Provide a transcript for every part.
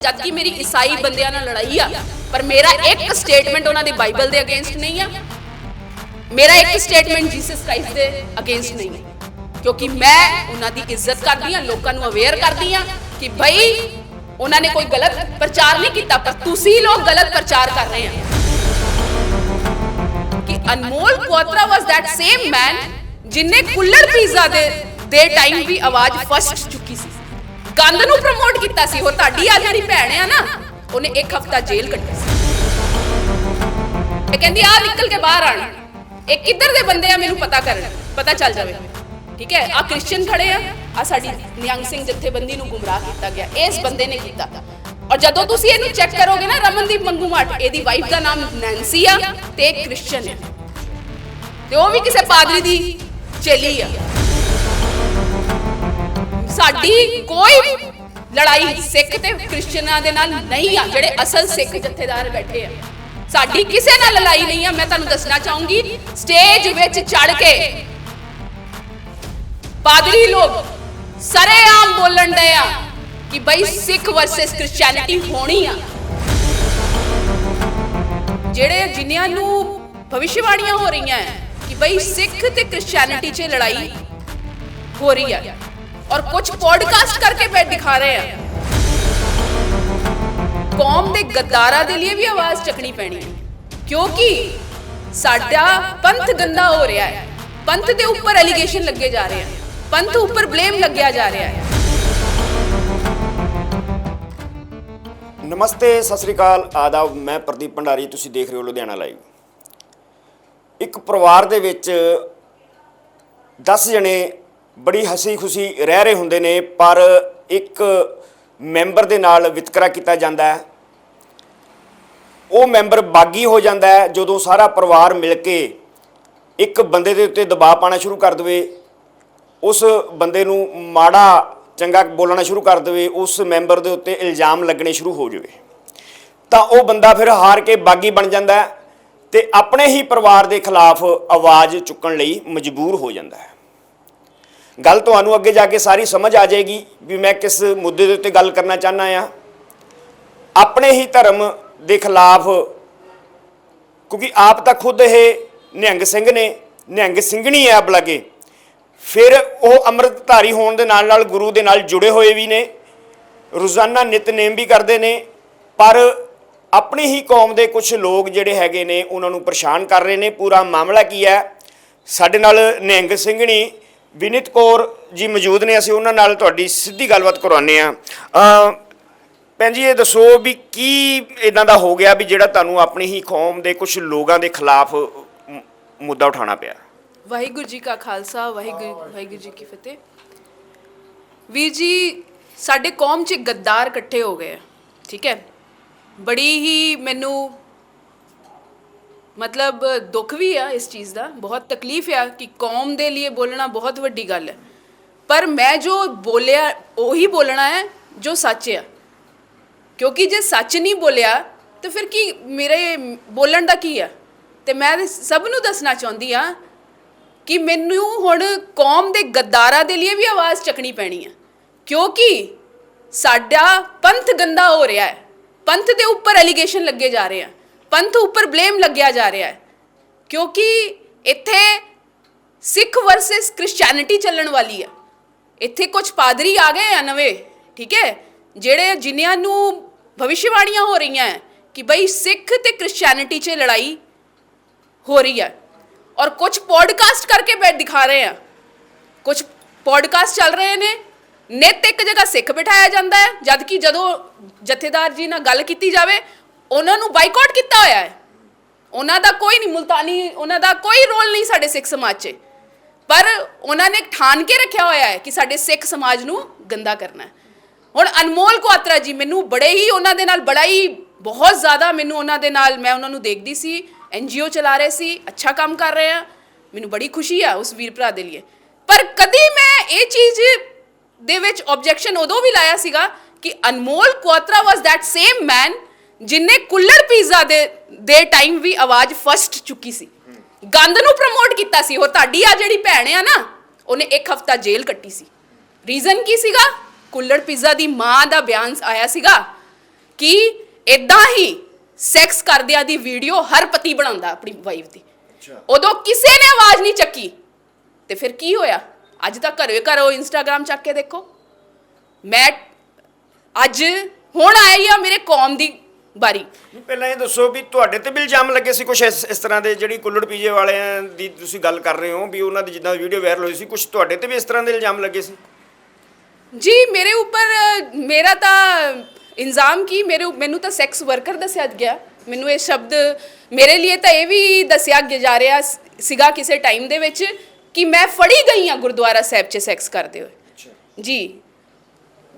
ਜਦ ਕਿ ਮੇਰੀ ਈਸਾਈ ਬੰਦਿਆਂ ਨਾਲ ਲੜਾਈ ਆ, ਪਰ ਮੇਰਾ ਇੱਕ ਸਟੇਟਮੈਂਟ ਉਹਨਾਂ ਦੀ ਬਾਈਬਲ ਦੇ ਅਗੇਂਸਟ ਨਹੀਂ ਆ। ਮੇਰਾ ਇੱਕ ਸਟੇਟਮੈਂਟ ਜੀਸਸ ਕ੍ਰਾਈਸਟ ਦੇ ਅਗੇਂਸਟ ਨਹੀਂ ਹੈ ਕਿਉਂਕਿ ਮੈਂ ਉਹਨਾਂ ਦੀ ਇੱਜ਼ਤ ਕਰਦੀ ਆ, ਲੋਕਾਂ ਨੂੰ ਅਵੇਅਰ ਕਰਦੀ ਆ ਕਿ ਭਾਈ ਉਹਨਾਂ ਨੇ ਕੋਈ ਗਲਤ ਪ੍ਰਚਾਰ ਨਹੀਂ ਕੀਤਾ, ਪਰ ਤੁਸੀਂ ਲੋਕ ਗਲਤ ਪ੍ਰਚਾਰ ਕਰ ਰਹੇ ਆ। ਕਿ ਅਨਮੋਲ ਕੁਆਤਰਾ ਵਾਸ ਦੈਟ ਸੇਮ ਮੈਨ ਜਿਨੇ ਕੁੱਲਰ ਪੀਜ਼ਾ ਦੇ ਦੇ ਟਾਈਮ ਵੀ ਆਵਾਜ਼ ਫਸਟ ਗੰਦ ਨੂੰ ਪ੍ਰਮੋਟ ਕੀਤਾ ਸੀ। ਉਹ ਤੁਹਾਡੀ ਆ ਜਿਹੜੀ ਭੈਣ ਆ ਨਾ, ਉਹਨੇ ਇੱਕ ਹਫਤਾ ਜੇਲ੍ਹ ਕੱਟੀ ਸੀ। ਇਹ ਕਹਿੰਦੀ ਆ ਨਿਕਲ ਕੇ ਬਾਹਰ ਆਣ ਇਹ ਕਿੱਧਰ ਦੇ ਬੰਦੇ ਆ, ਮੈਨੂੰ ਪਤਾ ਕਰਨ। ਪਤਾ ਚੱਲ ਜਾਵੇ। ਠੀਕ ਹੈ? ਆ ਕ੍ਰਿਸਚੀਅਨ ਖੜੇ ਆ। ਆ ਸਾਡੀ ਨਿਹੰਗ ਸਿੰਘ ਜਥੇਬੰਦੀ ਨੂੰ ਗੁੰਮਰਾਹ ਕੀਤਾ ਗਿਆ। ਇਸ ਬੰਦੇ ਨੇ ਕੀਤਾ। ਔਰ ਜਦੋਂ ਤੁਸੀਂ ਇਹਨੂੰ ਚੈੱਕ ਕਰੋਗੇ ਨਾ, ਰਮਨਦੀਪ ਮੰਗੂ ਮੱਠ ਇਹਦੀ ਵਾਈਫ ਦਾ ਨਾਮ ਨੈਂਸੀ ਆ ਤੇ ਇਹ ਕ੍ਰਿਸਚੀਅਨ ਹੈ ਤੇ ਉਹ ਵੀ ਕਿਸੇ ਪਾਦਰੀ ਦੀ ਚੇਲੀ ਆ। ਸਾਡੀ ਕੋਈ ਲੜਾਈ ਸਿੱਖ ਤੇ ਕ੍ਰਿਸਚੀਅਨਾਂ ਦੇ ਨਾਲ ਨਹੀਂ ਆ, ਜਿਹੜੇ ਅਸਲ ਸਿੱਖ ਜਥੇਦਾਰ ਬੈਠੇ ਆ। ਸਾਡੀ ਕਿਸੇ ਨਾਲ ਲੜਾਈ ਨਹੀਂ ਆ, ਮੈਂ ਤੁਹਾਨੂੰ ਦੱਸਣਾ ਚਾਹੂੰਗੀ, ਸਟੇਜ ਵਿੱਚ ਚੜ ਕੇ ਪਾਦਰੀ ਲੋਕ ਸਰੇਆਮ ਬੋਲਣ ਦੇ ਆ ਕਿ ਬਈ ਸਿੱਖ ਵਰਸਸ ਕ੍ਰਿਸਚੀਅਨਿਟੀ ਹੋਣੀ ਆ। ਜਿਹੜੇ ਜਿਨ੍ਹਾਂ ਨੂੰ ਭਵਿਸ਼ਵਾਣੀਆਂ ਹੋ ਰਹੀਆਂ ਹੈ ਕਿ ਬਈ ਸਿੱਖ ਤੇ ਕ੍ਰਿਸਚੀਅਨਿਟੀ 'ਚ ਲੜਾਈ ਹੋ ਰਹੀ ਆ। ਔਰ ਕੁਝ ਪੋਡਕਾਸਟ ਕਰਕੇ ਬੈਠ ਦਿਖਾ ਰਹੇ ਆ। ਕੌਮ ਦੇ ਗੱਦਾਰਾਂ ਦੇ ਲਈ ਵੀ ਆਵਾਜ਼ ਚੱਕਣੀ ਪੈਣੀ ਹੈ। ਕਿਉਂਕਿ ਸਾਡਾ ਪੰਥ ਗੰਦਾ ਹੋ ਰਿਹਾ ਹੈ। ਪੰਥ ਦੇ ਉੱਪਰ ਐਲੀਗੇਸ਼ਨ ਲੱਗੇ ਜਾ ਰਹੇ ਹਨ ਪੰਥ ਉੱਪਰ ਬਲੇਮ ਲੱਗਿਆ ਜਾ ਰਿਹਾ ਹੈ। ਨਮਸਤੇ, ਸਤਿ ਸ੍ਰੀ ਅਕਾਲ। ਆਦਾਬ, ਮੈਂ ਪ੍ਰਦੀਪ ਭੰਡਾਰੀ, ਤੁਸੀਂ ਦੇਖ ਰਹੇ ਹੋ ਲੁਧਿਆਣਾ ਲਾਈਵ ਇੱਕ ਪਰਿਵਾਰ ਦੇ ਵਿੱਚ 10 ਜਣੇ ਬੜੀ ਹਸੀ ਖੁਸ਼ੀ ਰਹਿ ਰਹੇ ਹੁੰਦੇ ਨੇ, ਪਰ ਇੱਕ ਮੈਂਬਰ ਦੇ ਨਾਲ ਵਿਤਕਰਾ ਕੀਤਾ ਜਾਂਦਾ ਹੈ। ਉਹ ਮੈਂਬਰ ਬਾਗੀ ਹੋ ਜਾਂਦਾ ਹੈ, ਜਦੋਂ ਸਾਰਾ ਪਰਿਵਾਰ ਮਿਲ ਕੇ ਇੱਕ ਬੰਦੇ ਦੇ ਉੱਤੇ ਦਬਾਅ ਪਾਣਾ ਸ਼ੁਰੂ ਕਰ ਦੇਵੇ। ਉਸ ਬੰਦੇ ਨੂੰ ਮਾੜਾ, ਚੰਗਾ ਬੋਲਣਾ ਸ਼ੁਰੂ ਕਰ ਦੇਵੇ, ਉਸ ਮੈਂਬਰ ਦੇ ਉੱਤੇ ਇਲਜ਼ਾਮ ਲੱਗਣੇ ਸ਼ੁਰੂ ਹੋ ਜਾਵੇ। ਤਾਂ ਉਹ ਬੰਦਾ ਫਿਰ ਹਾਰ ਕੇ ਬਾਗੀ ਬਣ ਜਾਂਦਾ ਹੈ ਤੇ ਆਪਣੇ ਹੀ ਪਰਿਵਾਰ ਦੇ ਖਿਲਾਫ ਆਵਾਜ਼ ਚੁੱਕਣ ਲਈ ਮਜਬੂਰ ਹੋ ਜਾਂਦਾ ਹੈ। ਗੱਲ ਤੁਹਾਨੂੰ ਅੱਗੇ ਜਾ ਕੇ ਸਾਰੀ ਸਮਝ ਆ ਜਾਏਗੀ ਵੀ ਮੈਂ ਕਿਸ ਮੁੱਦੇ ਦੇ ਉੱਤੇ ਗੱਲ ਕਰਨਾ ਚਾਹੁੰਦਾ ਆ ਆਪਣੇ ਹੀ ਧਰਮ ਦੇ ਖਿਲਾਫ, ਕਿਉਂਕਿ ਆਪ ਤਾਂ ਖੁਦ ਇਹ ਨਿਹੰਗ ਸਿੰਘ ਨੇ, ਨਿਹੰਗ ਸਿੰਘਣੀ ਹੈ ਬਲਗੇ ਫਿਰ ਉਹ ਅੰਮ੍ਰਿਤਧਾਰੀ ਹੋਣ ਦੇ ਨਾਲ ਨਾਲ ਗੁਰੂ ਦੇ ਨਾਲ ਜੁੜੇ ਹੋਏ ਵੀ ਨੇ, ਰੋਜ਼ਾਨਾ ਨਿਤਨੇਮ ਵੀ ਕਰਦੇ ਨੇ, ਪਰ ਆਪਣੀ ਹੀ ਕੌਮ ਦੇ ਕੁਝ ਲੋਕ ਜਿਹੜੇ ਹੈਗੇ ਨੇ, ਉਹਨਾਂ ਨੂੰ ਪਰੇਸ਼ਾਨ ਕਰ ਰਹੇ ਨੇ। ਪੂਰਾ ਮਾਮਲਾ ਕੀ ਹੈ? ਸਾਡੇ ਨਾਲ ਨਿਹੰਗ ਸਿੰਘਣੀ ਵਿਨਿਤ ਕੌਰ ਜੀ ਮੌਜੂਦ ਨੇ, ਅਸੀਂ ਉਹਨਾਂ ਨਾਲ ਤੁਹਾਡੀ ਸਿੱਧੀ ਗੱਲਬਾਤ ਕਰਵਾਉਂਦੇ ਆ ਭੈਣ ਜੀ, ਇਹ ਦੱਸੋ ਵੀ ਕੀ ਇਦਾਂ ਦਾ ਹੋ ਗਿਆ ਵੀ ਜਿਹੜਾ ਤੁਹਾਨੂੰ ਆਪਣੀ ਹੀ ਕੌਮ ਦੇ ਕੁਝ ਲੋਕਾਂ ਦੇ ਖਿਲਾਫ ਮੁੱਦਾ ਉਠਾਉਣਾ ਪਿਆ? ਵਾਹਿਗੁਰੂ ਜੀ ਕਾ ਖਾਲਸਾ, ਵਾਹਿਗੁਰੂ ਵਾਹਿਗੁਰੂ ਜੀ ਕੀ ਫਤਿਹ। ਵੀਰ ਜੀ, ਸਾਡੇ ਕੌਮ 'ਚ ਗੱਦਾਰ ਇਕੱਠੇ ਹੋ ਗਏ ਠੀਕ ਹੈ? ਬੜੀ ਹੀ ਮੈਨੂੰ ਮਤਲਬ ਦੁੱਖ ਵੀ ਆ ਇਸ ਚੀਜ਼ ਦਾ, ਬਹੁਤ ਤਕਲੀਫ ਆ ਕਿ ਕੌਮ ਦੇ ਲਈ ਬੋਲਣਾ ਬਹੁਤ ਵੱਡੀ ਗੱਲ ਹੈ। ਪਰ ਮੈਂ ਜੋ ਬੋਲਿਆ, ਉਹੀ ਬੋਲਣਾ ਹੈ ਜੋ ਸੱਚ ਆ। ਕਿਉਂਕਿ ਜੇ ਸੱਚ ਨਹੀਂ ਬੋਲਿਆ, ਤਾਂ ਫਿਰ ਕੀ ਮੇਰੇ ਬੋਲਣ ਦਾ ਕੀ ਆ? ਤੇ ਮੈਂ ਸਭ ਨੂੰ ਦੱਸਣਾ ਚਾਹੁੰਦੀ ਆ ਕਿ ਮੈਨੂੰ ਹੁਣ ਕੌਮ ਦੇ ਗੱਦਾਰਾਂ ਦੇ ਲਈ ਵੀ ਆਵਾਜ਼ ਚੱਕਣੀ ਪੈਣੀ ਆ। ਕਿਉਂਕਿ ਸਾਡਾ ਪੰਥ ਗੰਦਾ ਹੋ ਰਿਹਾ ਹੈ। ਪੰਥ ਦੇ ਉੱਪਰ ਐਲੀਗੇਸ਼ਨ ਲੱਗੇ ਜਾ ਰਹੇ ਆ। ਪੰਥ ਉੱਪਰ ਬਲੇਮ ਲੱਗਿਆ ਜਾ ਰਿਹਾ ਹੈ। ਕਿਉਂਕਿ ਇੱਥੇ ਸਿੱਖ ਵਰਸਸ ਕ੍ਰਿਸਚੀਅਨਿਟੀ ਚੱਲਣ ਵਾਲੀ ਹੈ। ਇੱਥੇ ਕੁਝ ਪਾਦਰੀ ਆ ਗਏ ਆ ਨਵੇਂ, ਠੀਕ ਹੈ? ਜਿਹੜੇ ਜਿਨ੍ਹਾਂ ਨੂੰ ਭਵਿਸ਼ਵਾਣੀਆਂ ਹੋ ਰਹੀਆਂ ਹੈ ਕਿ ਬਈ ਸਿੱਖ ਤੇ ਕ੍ਰਿਸਚੀਅਨਿਟੀ 'ਚ ਲੜਾਈ ਹੋ ਰਹੀ ਹੈ। ਔਰ ਕੁਝ ਪੋਡਕਾਸਟ ਕਰਕੇ ਬੈਠ ਦਿਖਾ ਰਹੇ ਆ। ਕੁਝ ਪੋਡਕਾਸਟ ਚੱਲ ਰਹੇ ਨੇ। ਨਿਤ ਇੱਕ ਜਗ੍ਹਾ ਸਿੱਖ ਬਿਠਾਇਆ ਜਾਂਦਾ ਹੈ। ਜਦਕਿ ਜਦੋਂ ਜਥੇਦਾਰ ਜੀ ਨਾਲ ਗੱਲ ਕੀਤੀ ਜਾਵੇ ਉਹਨਾਂ ਨੂੰ ਬਾਈਕਾਟ ਕੀਤਾ ਹੋਇਆ ਹੈ। ਉਹਨਾਂ ਦਾ ਕੋਈ ਨਹੀਂ, ਮੁਲਤਾਨੀ, ਉਹਨਾਂ ਦਾ ਕੋਈ ਰੋਲ ਨਹੀਂ ਸਾਡੇ ਸਿੱਖ ਸਮਾਜ 'ਚ। ਪਰ ਉਹਨਾਂ ਨੇ ਠਾਣ ਕੇ ਰੱਖਿਆ ਹੋਇਆ ਹੈ ਕਿ ਸਾਡੇ ਸਿੱਖ ਸਮਾਜ ਨੂੰ ਗੰਦਾ ਕਰਨਾ ਹੈ। ਹੁਣ ਅਨਮੋਲ ਕੁਆਤਰਾ ਜੀ, ਮੈਨੂੰ ਬੜੇ ਹੀ ਉਹਨਾਂ ਦੇ ਨਾਲ ਬੜਾ ਹੀ ਬਹੁਤ ਜ਼ਿਆਦਾ ਮੈਨੂੰ ਉਹਨਾਂ ਦੇ ਨਾਲ ਮੈਂ ਉਹਨਾਂ ਨੂੰ ਦੇਖਦੀ ਸੀ ਐਨਜੀਓ ਚਲਾ ਰਹੇ ਸੀ, ਅੱਛਾ ਕੰਮ ਕਰ ਰਹੇ ਆ। ਮੈਨੂੰ ਬੜੀ ਖੁਸ਼ੀ ਆ ਉਸ ਵੀਰ ਭਰਾ ਦੇ ਲਈ ਪਰ ਕਦੀ ਮੈਂ ਇਹ ਚੀਜ਼ ਦੇ ਵਿੱਚ ਆਬਜੈਕਸ਼ਨ ਉਦੋਂ ਵੀ ਲਾਇਆ ਸੀਗਾ ਕਿ ਅਨਮੋਲ ਕੁਆਤਰਾ ਵਾਸ ਦੈਟ ਸੇਮ ਮੈਨ ਜਿਨੇ ਕੁੱਲਰ ਪੀਜ਼ਾ ਦੇ ਦੇ ਟਾਈਮ ਵੀ ਆਵਾਜ਼ ਫਸਟ ਚੁੱਕੀ ਸੀ। ਗੰਦ ਨੂੰ ਪ੍ਰਮੋਟ ਕੀਤਾ ਸੀ। ਉਹ ਤੁਹਾਡੀ ਆ ਜਿਹੜੀ ਭੈਣ ਆ ਨਾ ਉਹਨੇ ਇੱਕ ਹਫਤਾ ਜੇਲ੍ਹ ਕੱਟੀ ਸੀ। ਰੀਜ਼ਨ ਕੀ ਸੀਗਾ? ਕੁੱਲੜ ਪੀਜ਼ਾ ਦੀ ਮਾਂ ਦਾ ਬਿਆਨ ਆਇਆ ਸੀਗਾ ਕਿ ਇਦਾਂ ਹੀ ਸੈਕਸ ਕਰਦਿਆਂ ਦੀ ਵੀਡੀਓ ਹਰ ਪਤੀ ਬਣਾਉਂਦਾ ਆਪਣੀ ਵਾਈਫ ਦੀ। ਉਦੋਂ ਕਿਸੇ ਨੇ ਆਵਾਜ਼ ਨਹੀਂ ਚੱਕੀ। ਤੇ ਫਿਰ ਕੀ ਹੋਇਆ? ਅੱਜ ਤਾਂ ਘਰੇ ਘਰੋ ਇੰਸਟਾਗ੍ਰam ਚੱਕ ਕੇ ਦੇਖੋ। ਮੈਂ ਅੱਜ ਹੁਣ ਆਈ ਆ ਮੇਰੇ ਕੌਮ ਦੀ ਬਾਰੀ। ਨਹੀਂ, ਪਹਿਲਾਂ ਇਹ ਦੱਸੋ ਵੀ ਤੁਹਾਡੇ ਤੇ ਵੀ ਇਲਜ਼ਾਮ ਲੱਗੇ ਸੀ ਕੁਝ ਇਸ ਇਸ ਤਰ੍ਹਾਂ ਦੇ ਜਿਹੜੀ ਕੁੱਲੜ ਪੀਜੇ ਵਾਲਿਆਂ ਦੀ ਤੁਸੀਂ ਗੱਲ ਕਰ ਰਹੇ ਹੋ ਵੀ ਉਹਨਾਂ ਦੀ ਜਿੱਦਾਂ ਵੀਡੀਓ ਵਾਇਰਲ ਹੋਈ ਸੀ ਕੁਝ ਤੁਹਾਡੇ ਤੇ ਵੀ ਇਸ ਤਰ੍ਹਾਂ ਦੇ ਇਲਜ਼ਾਮ ਲੱਗੇ ਸੀ? ਜੀ ਮੇਰੇ ਉੱਪਰ ਅ, ਮੇਰਾ ਤਾਂ ਇਲਜ਼ਾਮ ਕੀ ਮੇਰੇ ਮੈਨੂੰ ਤਾਂ ਸੈਕਸ ਵਰਕਰ ਦੱਸਿਆ ਗਿਆ। ਮੈਨੂੰ ਇਹ ਸ਼ਬਦ ਮੇਰੇ ਲਈ ਤਾਂ ਇਹ ਵੀ ਦੱਸਿਆ ਗਿਆ ਜਾ ਰਿਹਾ ਸ- ਸੀਗਾ ਕਿਸੇ ਟਾਈਮ ਦੇ ਵਿੱਚ ਕਿ ਮੈਂ ਫੜੀ ਗਈ ਹਾਂ ਗੁਰਦੁਆਰਾ ਸਾਹਿਬ 'ਚ ਸੈਕਸ ਕਰਦੇ ਹੋਏ। ਜੀ।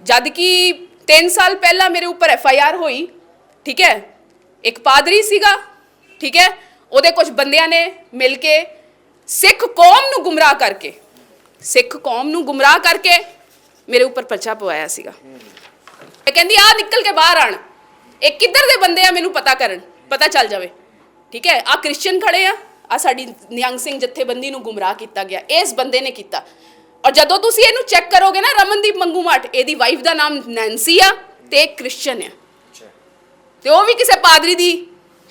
ਜਦ ਕਿ 3 ਸਾਲ ਪਹਿਲਾਂ ਮੇਰੇ ਉੱਪਰ ਐਫ ਆਈ ਆਰ ਹੋਈ। ਠੀਕ ਹੈ? ਇੱਕ ਪਾਦਰੀ ਸੀਗਾ, ਠੀਕ ਹੈ? ਉਹਦੇ ਕੁਝ ਬੰਦਿਆਂ ਨੇ ਮਿਲ ਕੇ ਸਿੱਖ ਕੌਮ ਨੂੰ ਗੁੰਮਰਾਹ ਕਰਕੇ, ਸਿੱਖ ਕੌਮ ਨੂੰ ਗੁੰਮਰਾਹ ਕਰਕੇ ਮੇਰੇ ਉੱਪਰ ਪਰਚਾ ਪਵਾਇਆ ਸੀਗਾ। ਇਹ ਕਹਿੰਦੀ ਆ ਨਿਕਲ ਕੇ ਬਾਹਰ ਆਣ। ਇਹ ਕਿੱਧਰ ਦੇ ਬੰਦੇ ਆ ਮੈਨੂੰ ਪਤਾ ਕਰਨ? ਪਤਾ ਚੱਲ ਜਾਵੇ। ਠੀਕ ਹੈ? ਆ ਕ੍ਰਿਸਚੀਅਨ ਖੜੇ ਆ ਆ ਸਾਡੀ ਨਿਹੰਗ ਸਿੰਘ ਜਥੇਬੰਦੀ ਨੂੰ ਗੁੰਮਰਾਹ ਕੀਤਾ ਗਿਆ। ਇਸ ਬੰਦੇ ਨੇ ਕੀਤਾ। ਔਰ ਜਦੋਂ ਤੁਸੀਂ ਇਹਨੂੰ ਚੈੱਕ ਕਰੋਗੇ ਨਾ, ਰਮਨਦੀਪ ਮੰਗੂਮਾਟ, ਇਹਦੀ ਵਾਈਫ ਦਾ ਨਾਮ ਨੈਂਸੀ ਆ ਤੇ ਇਹ ਕ੍ਰਿਸਚੀਅਨ ਆ। ਤੇ ਉਹ ਵੀ ਕਿਸੇ ਪਾਦਰੀ ਦੀ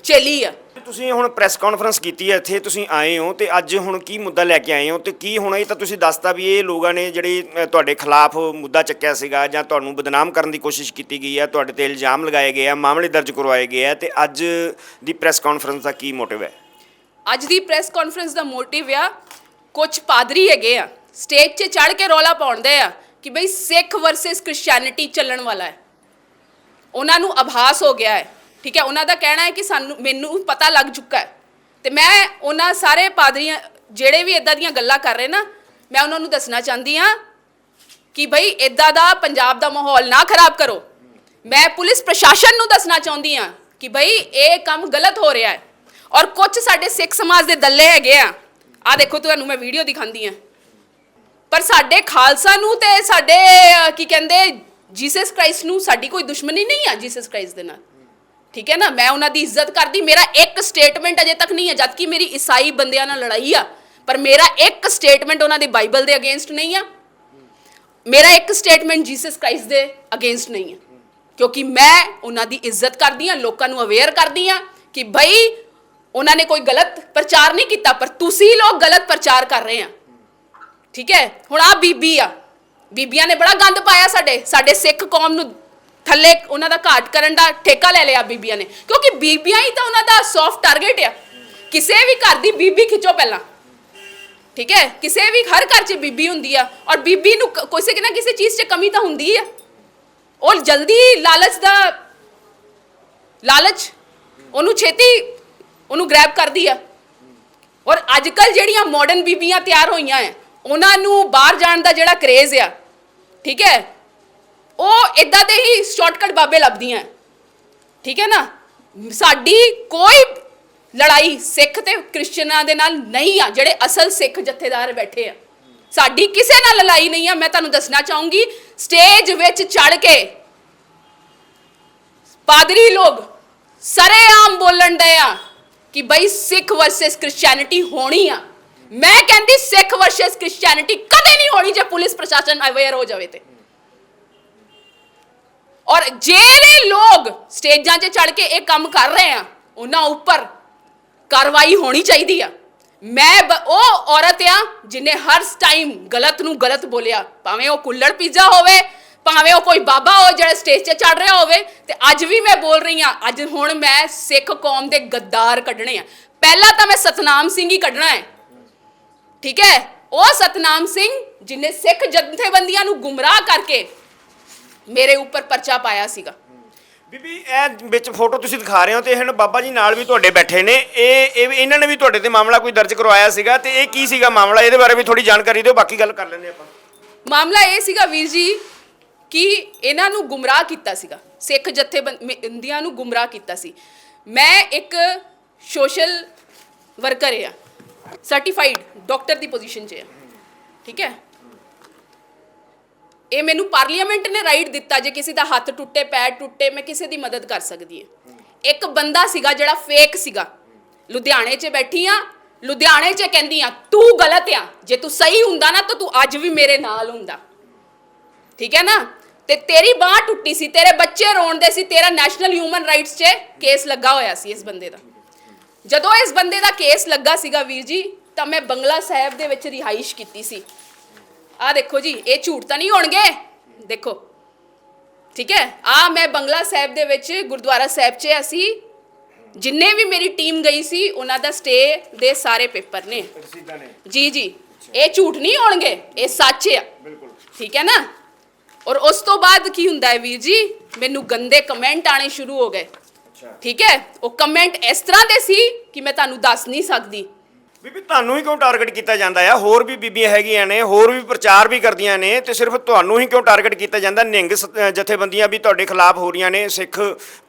ਚੇਲੀ ਆ। ਤੁਸੀਂ ਹੁਣ ਪ੍ਰੈਸ ਕਾਨਫਰੰਸ ਕੀਤੀ ਹੈ ਇੱਥੇ ਤੁਸੀਂ ਆਏ ਹੋ ਤੇ ਅੱਜ ਹੁਣ ਕੀ ਮੁੱਦਾ ਲੈ ਕੇ ਆਏ ਹੋ ਤੇ ਕੀ ਹੁਣ ਇਹ ਤਾਂ ਤੁਸੀਂ ਦੱਸਤਾ ਵੀ ਇਹ ਲੋਕਾਂ ਨੇ ਜਿਹੜੇ ਅ, ਤੁਹਾਡੇ ਖਿਲਾਫ ਮੁੱਦਾ ਚੱਕਿਆ ਸੀਗਾ ਜਾਂ ਤੁਹਾਨੂੰ ਬਦਨਾਮ ਕਰਨ ਦੀ ਕੋਸ਼ਿਸ਼ ਕੀਤੀ ਗਈ ਹੈ ਤੁਹਾਡੇ ਤੇ ਇਲਜ਼ਾਮ ਲਗਾਏ ਗਏ ਆ ਮਾਮਲੇ ਦਰਜ ਕਰਵਾਏ ਗਏ ਆ ਤੇ ਅੱਜ ਦੀ ਪ੍ਰੈਸ ਕਾਨਫਰੰਸ ਦਾ ਕੀ ਮੋਟਿਵ ਹੈ? ਅੱਜ ਦੀ ਪ੍ਰੈਸ ਕਾਨਫਰੰਸ ਦਾ ਮੋਟਿਵ ਆ ਕੁਝ ਪਾਦਰੀ ਹੈਗੇ ਆ ਸਟੇਜ 'ਤੇ ਚੜ ਕੇ ਰੌਲਾ ਪਾਉਂਦੇ ਆ ਕਿ ਬਈ ਸਿੱਖ ਵਰਸਸ ਕ੍ਰਿਸਚੀਅਨਿਟੀ ਚੱਲਣ ਵਾਲਾ ਹੈ। ਉਹਨਾਂ ਨੂੰ ਅਭਾਸ ਹੋ ਗਿਆ ਹੈ, ਠੀਕ ਹੈ? ਉਹਨਾਂ ਦਾ ਕਹਿਣਾ ਹੈ ਕਿ ਸਾਨੂੰ, ਮੈਨੂੰ ਪਤਾ ਲੱਗ ਚੁੱਕਾ ਹੈ। ਤੇ ਮੈਂ ਉਹਨਾਂ ਸਾਰੇ ਪਾਦਰੀਆਂ, ਜਿਹੜੇ ਵੀ ਇਦਾਂ ਦੀਆਂ ਗੱਲਾਂ ਕਰ ਰਹੇ ਨਾ, ਮੈਂ ਉਹਨਾਂ ਨੂੰ ਦੱਸਣਾ ਚਾਹੁੰਦੀ ਆ ਕਿ ਭਈ ਇਦਾਂ ਦਾ ਪੰਜਾਬ ਦਾ ਮਾਹੌਲ ਨਾ ਖਰਾਬ ਕਰੋ। ਮੈਂ ਪੁਲਿਸ ਪ੍ਰਸ਼ਾਸਨ ਨੂੰ ਦੱਸਣਾ ਚਾਹੁੰਦੀ ਆ ਕਿ ਭਈ ਇਹ ਕੰਮ ਗਲਤ ਹੋ ਰਿਹਾ ਹੈ ਔਰ ਕੁਝ ਸਾਡੇ ਸਿੱਖ ਸਮਾਜ ਦੇ ਦੱਲੇ ਹੈਗੇ ਆ। ਆ ਦੇਖੋ, ਤੁਹਾਨੂੰ ਮੈਂ ਵੀਡੀਓ ਦਿਖਾਉਂਦੀ ਆ ਪਰ ਸਾਡੇ ਖਾਲਸਾ ਨੂੰ ਤੇ ਸਾਡੇ ਕੀ ਕਹਿੰਦੇ ਜੀਸਸ ਕ੍ਰਾਈਸਟ ਨੂੰ ਸਾਡੀ ਕੋਈ ਦੁਸ਼ਮਣੀ ਨਹੀਂ ਆ ਜੀਸਸ ਕ੍ਰਾਈਸਟ ਦੇ ਨਾਲ। ਠੀਕ ਹੈ ਨਾ? ਮੈਂ ਉਹਨਾਂ ਦੀ ਇੱਜ਼ਤ ਕਰਦੀ, ਮੇਰਾ ਇੱਕ ਸਟੇਟਮੈਂਟ ਅਜੇ ਤੱਕ ਨਹੀਂ ਹੈ ਜਦਕਿ ਮੇਰੀ ਈਸਾਈ ਬੰਦਿਆਂ ਨਾਲ ਲੜਾਈ ਆ। ਪਰ ਮੇਰਾ ਇੱਕ ਸਟੇਟਮੈਂਟ ਉਹਨਾਂ ਦੇ ਬਾਈਬਲ ਦੇ ਅਗੇਂਸਟ ਨਹੀਂ ਆ। ਮੇਰਾ ਇੱਕ ਸਟੇਟਮੈਂਟ ਜੀਸਸ ਕ੍ਰਾਈਸਟ ਦੇ ਅਗੇਂਸਟ ਨਹੀਂ ਆ। ਕਿਉਂਕਿ ਮੈਂ ਉਹਨਾਂ ਦੀ ਇੱਜ਼ਤ ਕਰਦੀ ਹਾਂ ਲੋਕਾਂ ਨੂੰ ਅਵੇਅਰ ਕਰਦੀ ਹਾਂ ਕਿ ਭਾਈ ਉਹਨਾਂ ਨੇ ਕੋਈ ਗਲਤ ਪ੍ਰਚਾਰ ਨਹੀਂ ਕੀਤਾ, ਪਰ ਤੁਸੀਂ ਲੋਕ ਗਲਤ ਪ੍ਰਚਾਰ ਕਰ ਰਹੇ ਆ। ਠੀਕ ਹੈ? ਹੁਣ ਆ ਬੀਬੀ ਆ। ਬੀਬੀਆਂ ਨੇ ਬੜਾ ਗੰਦ ਪਾਇਆ ਸਾਡੇ ਸਾਡੇ ਸਿੱਖ ਕੌਮ ਨੂੰ ਥੱਲੇ ਉਹਨਾਂ ਦਾ ਘਾਟ ਕਰਨ ਦਾ ਠੇਕਾ ਲੈ ਲਿਆ ਬੀਬੀਆਂ ਨੇ। ਕਿਉਂਕਿ ਬੀਬੀਆਂ ਹੀ ਤਾਂ ਉਹਨਾਂ ਦਾ ਸੌਫਟ ਟਾਰਗੇਟ ਆ। ਕਿਸੇ ਵੀ ਘਰ ਦੀ ਬੀਬੀ ਖਿੱਚੋ ਪਹਿਲਾਂ। ਠੀਕ ਹੈ? ਕਿਸੇ ਵੀ ਹਰ ਘਰ 'ਚ ਬੀਬੀ ਹੁੰਦੀ ਆ, ਔਰ ਬੀਬੀ ਨੂੰ ਕਿਸੇ ਨਾ ਕਿਸੇ ਚੀਜ਼ 'ਚ ਕਮੀ ਤਾਂ ਹੁੰਦੀ ਆ। ਉਹ ਜਲਦੀ ਲਾਲਚ ਦਾ ਲਾਲਚ, ਉਹਨੂੰ ਛੇਤੀ ਉਹਨੂੰ ਗ੍ਰੈਬ ਕਰਦੀ ਆ। ਔਰ ਅੱਜ ਕੱਲ ਜਿਹੜੀਆਂ ਮਾਡਰਨ ਬੀਬੀਆਂ ਤਿਆਰ ਹੋਈਆਂ ਐ ਉਹਨਾਂ ਨੂੰ ਬਾਹਰ ਜਾਣ ਦਾ ਜਿਹੜਾ ਕਰੇਜ਼ ਆ ਠੀਕ ਹੈ? ਉਹ ਇਦਾਂ ਦੇ ਹੀ ਸ਼ਾਰਟਕਟ ਬਾਬੇ ਲੱਭਦੀਆਂ ਠੀਕ ਹੈ ਨਾ? ਸਾਡੀ ਕੋਈ ਲੜਾਈ ਸਿੱਖ ਤੇ ਕ੍ਰਿਸਚੀਅਨਾਂ ਦੇ ਨਾਲ ਨਹੀਂ ਆ, ਜਿਹੜੇ ਅਸਲ ਸਿੱਖ ਜਥੇਦਾਰ ਬੈਠੇ ਆ। ਸਾਡੀ ਕਿਸੇ ਨਾਲ ਲੜਾਈ ਨਹੀਂ ਆ, ਮੈਂ ਤੁਹਾਨੂੰ ਦੱਸਣਾ ਚਾਹੂੰਗੀ ਸਟੇਜ ਵਿੱਚ ਚੜ ਕੇ ਪਾਦਰੀ ਲੋਕ ਸਰੇਆਮ ਬੋਲਣ ਡਏ ਆ ਕਿ ਬਈ ਸਿੱਖ ਵਰਸਸ ਕ੍ਰਿਸਚੀਅਨਿਟੀ ਹੋਣੀ ਆ। ਮੈਂ ਕਹਿੰਦੀ ਸਿੱਖ ਵਰਸਸ ਕ੍ਰਿਸਚੀਅਨਿਟੀ ਕਦੇ ਨਹੀਂ ਹੋਣੀ ਜੇ ਪੁਲਿਸ ਪ੍ਰਸ਼ਾਸਨ ਅਵੇਅਰ ਹੋ ਜਾਵੇ ਤੇ। ਔਰ ਜਿਹੜੇ ਲੋਕ ਸਟੇਜਾਂ 'ਤੇ ਚੜ ਕੇ ਇਹ ਕੰਮ ਕਰ ਰਹੇ ਆ, ਉਹਨਾਂ ਉੱਪਰ ਕਾਰਵਾਈ ਹੋਣੀ ਚਾਹੀਦੀ ਆ। ਮੈਂ ਉਹ ਔਰਤ ਆ ਜਿਨੇ ਹਰ ਟਾਈਮ ਗਲਤ ਨੂੰ ਗਲਤ ਬੋਲਿਆ, ਭਾਵੇਂ ਉਹ ਕੁੱਲੜ ਪੀਜ਼ਾ ਹੋਵੇ, ਭਾਵੇਂ ਉਹ ਕੋਈ ਬਾਬਾ ਹੋ ਜਿਹੜਾ ਸਟੇਜ 'ਤੇ ਚੜ ਰਿਹਾ ਹੋਵੇ, ਤੇ ਅੱਜ ਵੀ ਮੈਂ ਬੋਲ ਰਹੀ ਆ, ਅੱਜ ਹੁਣ ਮੈਂ ਸਿੱਖ ਕੌਮ ਦੇ ਗੱਦਾਰ ਕੱਢਣੇ ਆ। ਪਹਿਲਾਂ ਤਾਂ ਮੈਂ ਸਤਨਾਮ ਸਿੰਘ ਹੀ ਕੱਢਣਾ ਹੈ। ਠੀਕ ਹੈ? ਉਹ ਸਤਨਾਮ ਸਿੰਘ ਜਿਨੇ ਸਿੱਖ ਜਥੇਬੰਦੀਆਂ ਨੂੰ ਗੁੰਮਰਾਹ ਕਰਕੇ ਮੇਰੇ ਉੱਪਰ ਪਰਚਾ ਪਾਇਆ ਸੀਗਾ। ਬੀਬੀ ਇਹ ਵਿੱਚ ਫੋਟੋ ਤੁਸੀਂ ਦਿਖਾ ਰਹੇ ਹੋ ਤੇ ਇਹਨਾਂ ਬਾਬਾ ਜੀ ਨਾਲ ਵੀ ਤੁਹਾਡੇ ਬੈਠੇ ਨੇ। ਇਹ ਇਹ ਇਹਨਾਂ ਨੇ ਵੀ ਤੁਹਾਡੇ ਤੇ ਮਾਮਲਾ ਕੋਈ ਦਰਜ ਕਰਵਾਇਆ ਸੀਗਾ ਤੇ ਇਹ ਕੀ ਸੀਗਾ ਮਾਮਲਾ? ਇਹਦੇ ਬਾਰੇ ਵੀ ਥੋੜੀ ਜਾਣਕਾਰੀ ਦਿਓ ਬਾਕੀ ਗੱਲ ਕਰ ਲੈਂਦੇ ਆਪਾਂ। ਮਾਮਲਾ ਇਹ ਸੀਗਾ ਵੀਰ ਜੀ ਕਿ ਇਹਨਾਂ ਨੂੰ ਗੁੰਮਰਾਹ ਕੀਤਾ ਸੀਗਾ। ਸਿੱਖ ਜਥੇਬੰਦੀਆਂ ਨੂੰ ਗੁੰਮਰਾਹ ਕੀਤਾ ਸੀ। ਮੈਂ ਇੱਕ ਸੋਸ਼ਲ ਵਰਕਰ ਆ ਸਰਟੀਫਾਈਡ ਡਾਕਟਰ ਦੀ ਪੋਜੀਸ਼ਨ 'ਚ ਆ ਠੀਕ ਹੈ? ਇਹ ਮੈਨੂੰ ਪਾਰਲੀਮੈਂਟ ਨੇ ਰਾਈਟ ਦਿੱਤਾ ਜੇ ਕਿਸੇ ਦਾ ਹੱਥ ਟੁੱਟੇ, ਪੈਰ ਟੁੱਟੇ, ਮੈਂ ਕਿਸੇ ਦੀ ਮਦਦ ਕਰ ਸਕਦੀ ਹਾਂ। ਇੱਕ ਬੰਦਾ ਸੀਗਾ ਜਿਹੜਾ ਫੇਕ ਸੀਗਾ। ਲੁਧਿਆਣੇ 'ਚ ਬੈਠੀ ਆ ਲੁਧਿਆਣੇ 'ਚ ਕਹਿੰਦੀ ਆ ਤੂੰ ਗਲਤ ਆ। ਜੇ ਤੂੰ ਸਹੀ ਹੁੰਦਾ ਨਾ, ਤਾਂ ਤੂੰ ਅੱਜ ਵੀ ਮੇਰੇ ਨਾਲ ਹੁੰਦਾ। ਠੀਕ ਹੈ ਨਾ? ਤੇ ਤੇਰੀ ਬਾਹ ਟੁੱਟੀ ਸੀ, ਤੇਰੇ ਬੱਚੇ ਰੋਣ ਦੇ ਸੀ, ਤੇਰਾ ਨੈਸ਼ਨਲ ਹਿਊਮਨ ਰਾਈਟਸ 'ਚ ਕੇਸ ਲੱਗਾ ਹੋਇਆ ਸੀ ਇਸ ਬੰਦੇ ਦਾ। ਜਦੋਂ ਇਸ ਬੰਦੇ ਦਾ ਕੇਸ ਲੱਗਾ ਸੀਗਾ ਵੀਰ ਜੀ ਤਾਂ ਮੈਂ ਬੰਗਲਾ ਸਾਹਿਬ ਦੇ ਵਿੱਚ ਰਿਹਾਇਸ਼ ਕੀਤੀ ਸੀ। ਆ ਦੇਖੋ ਜੀ ਇਹ ਝੂਠ ਤਾਂ ਨਹੀਂ ਹੋਣਗੇ? ਦੇਖੋ। ਠੀਕ ਹੈ? ਆ ਮੈਂ ਬੰਗਲਾ ਸਾਹਿਬ ਦੇ ਵਿੱਚ ਗੁਰਦੁਆਰਾ ਸਾਹਿਬ 'ਚ ਅਸੀਂ ਜਿੰਨੇ ਵੀ ਮੇਰੀ ਟੀਮ ਗਈ ਸੀ ਉਹਨਾਂ ਦਾ ਸਟੇ ਦੇ ਸਾਰੇ ਪੇਪਰ ਨੇ। ਰਸੀਦਾਂ ਨੇ ਜੀ ਜੀ। ਇਹ ਝੂਠ ਨਹੀਂ ਹੋਣਗੇ? ਇਹ ਸੱਚ ਆ। ਬਿਲਕੁਲ। ਠੀਕ ਹੈ ਨਾ? ਔਰ ਉਸ ਤੋਂ ਬਾਅਦ ਕੀ ਹੁੰਦਾ ਹੈ ਵੀਰ ਜੀ? ਮੈਨੂੰ ਗੰਦੇ ਕਮੈਂਟ ਆਣੇ ਸ਼ੁਰੂ ਹੋ ਗਏ। ਅੱਛਾ। ਠੀਕ ਹੈ? ਉਹ ਕਮੈਂਟ ਇਸ ਤਰ੍ਹਾਂ ਦੇ ਸੀ ਕਿ ਮੈਂ ਤੁਹਾਨੂੰ ਦੱਸ ਨਹੀਂ ਸਕਦੀ। ਬੀਬੀ ਤੁਹਾਨੂੰ ਹੀ ਕਿਉਂ ਟਾਰਗੇਟ ਕੀਤਾ ਜਾਂਦਾ ਆ? ਹੋਰ ਵੀ ਬੀਬੀਆਂ ਹੈਗੀਆਂ ਨੇ ਹੋਰ ਵੀ ਪ੍ਰਚਾਰ ਵੀ ਕਰਦੀਆਂ ਨੇ ਤੇ ਸਿਰਫ ਤੁਹਾਨੂੰ ਹੀ ਕਿਉਂ ਟਾਰਗੇਟ ਕੀਤਾ ਜਾਂਦਾ? ਸ- ਅ, ਜਥੇਬੰਦੀਆਂ ਵੀ ਤੁਹਾਡੇ ਖਿਲਾਫ ਹੋ ਰਹੀਆਂ ਨੇ ਸਿੱਖ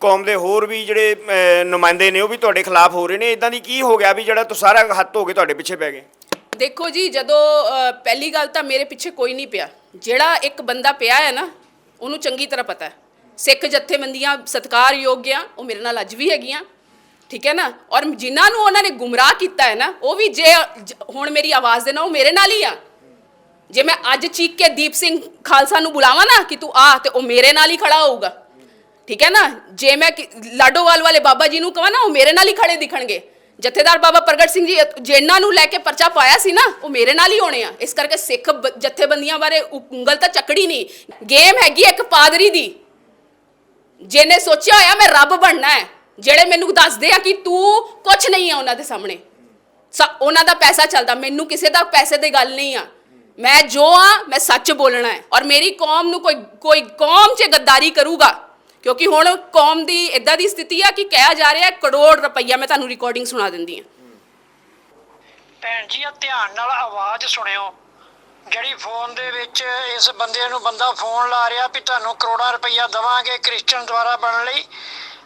ਕੌਮ ਦੇ ਹੋਰ ਵੀ ਜਿਹੜੇ ਅ, ਨੁਮਾਇੰਦੇ ਨੇ ਉਹ ਵੀ ਤੁਹਾਡੇ ਖਿਲਾਫ ਹੋ ਰਹੇ ਨੇ। ਇਦਾਂ ਦੀ ਕੀ ਹੋ ਗਿਆ ਵੀ ਜਿਹੜਾ ਤੁਸੀਂ ਸਾਰਾ ਹੱਥ ਹੋ ਕੇ ਤੁਹਾਡੇ ਪਿੱਛੇ ਪੈ ਗਏ? ਦੇਖੋ ਜੀ ਜਦੋਂ ਅ, ਪਹਿਲੀ ਗੱਲ ਤਾਂ ਮੇਰੇ ਪਿੱਛੇ ਕੋਈ ਨਹੀਂ ਪਿਆ। ਜਿਹੜਾ ਇੱਕ ਬੰਦਾ ਪਿਆ ਹੈ ਨਾ ਉਹਨੂੰ ਚੰਗੀ ਤਰ੍ਹਾਂ ਪਤਾ ਹੈ। ਸਿੱਖ ਜਥੇਬੰਦੀਆਂ ਸਤਿਕਾਰਯੋਗ ਆ, ਉਹ ਮੇਰੇ ਨਾਲ ਅੱਜ ਵੀ ਹੈਗੀਆਂ, ਠੀਕ ਹੈ ਨਾ? ਔਰ ਜਿਨ੍ਹਾਂ ਨੂੰ ਉਹਨਾਂ ਨੇ ਗੁੰਮਰਾਹ ਕੀਤਾ ਹੈ ਨਾ, ਉਹ ਵੀ ਜੇ ਹੁਣ ਮੇਰੀ ਆਵਾਜ਼ ਦੇ ਨਾ ਉਹ ਮੇਰੇ ਨਾਲ ਹੀ ਆ। ਜੇ ਮੈਂ ਅੱਜ ਚੀਕ ਕੇ ਦੀਪ ਸਿੰਘ ਖਾਲਸਾ ਨੂੰ ਬੁਲਾਵਾਂ ਨਾ ਕਿ ਤੂੰ ਆ ਤੇ ਉਹ ਮੇਰੇ ਨਾਲ ਹੀ ਖੜਾ ਹੋਊਗਾ, ਠੀਕ ਹੈ ਨਾ? ਜੇ ਮੈਂ ਲਾਡੋਵਾਲ ਵਾਲੇ ਬਾਬਾ ਜੀ ਨੂੰ ਕਹਾਂ ਨਾ, ਉਹ ਮੇਰੇ ਨਾਲ ਹੀ ਖੜੇ ਦਿਖਣਗੇ। ਜਥੇਦਾਰ ਬਾਬਾ ਪ੍ਰਗਟ ਸਿੰਘ ਜੀ ਜਿਹਨਾਂ ਨੂੰ ਲੈ ਕੇ ਪਰਚਾ ਪਾਇਆ ਸੀ ਨਾ, ਉਹ ਮੇਰੇ ਨਾਲ ਹੀ ਹੋਣੇ ਆ। ਇਸ ਕਰਕੇ ਸਿੱਖ ਬ- ਜਥੇਬੰਦੀਆਂ ਬਾਰੇ ਉਂਗਲ ਤਾਂ ਚੱਕੜੀ ਨਹੀਂ। ਗੇਮ ਹੈਗੀ ਹੈ ਇੱਕ ਪਾਦਰੀ ਦੀ। ਜਿਹਨੇ ਸੋਚਿਆ ਹੋਇਆ ਮੈਂ ਰੱਬ ਬਣਨਾ ਹੈ, ਜਿਹੜੇ ਮੈਨੂੰ ਦੱਸਦੇ ਆ ਕਿ ਤੂੰ ਕੁਝ ਨਹੀਂ ਆ ਉਹਨਾਂ ਦੇ ਸਾਹਮਣੇ। ਸ- ਉਹਨਾਂ ਦਾ ਪੈਸਾ ਚੱਲਦਾ, ਮੈਨੂੰ ਕਿਸੇ ਦਾ ਪੈਸੇ ਦੀ ਗੱਲ ਨਹੀਂ ਆ। ਮੈਂ ਜੋ ਆ, ਮੈਂ ਸੱਚ ਬੋਲਣਾ ਹੈ ਔਰ ਮੇਰੀ ਕੌਮ ਨੂੰ ਕੋਈ ਕੋਈ ਕੌਮ 'ਚ ਗੱਦਾਰੀ ਕਰੂਗਾ। ਕਿਉਂਕਿ ਹੁਣ ਕੌਮ ਦੀ ਇਦਾਂ ਦੀ ਸਥਿਤੀ ਆ ਕਿ ਕਿਹਾ ਜਾ ਰਿਹਾ ਹੈ, ਕਰੋੜ ਰੁਪਈਆ ਮੈਂ ਤੁਹਾਨੂੰ ਰਿਕਾਰਡਿੰਗ ਸੁਣਾ ਦਿੰਦੀ ਹਾਂ। ਭੈਣ ਜੀ ਆ ਧਿਆਨ ਨਾਲ ਆਵਾਜ਼ ਸੁਣਿਓ। ਜਿਹੜੀ ਫੋਨ ਦੇ ਵਿੱਚ ਇਸ ਬੰਦੇ ਨੂੰ ਬੰਦਾ ਫੋਨ ਲਾ ਰਿਹਾ ਵੀ ਤੁਹਾਨੂੰ ਕਰੋੜਾਂ ਰੁਪਈਆ ਦਵਾਂਗੇ ਕ੍ਰਿਸਚਨ ਦੁਆਰਾ ਬਣਨ ਲਈ,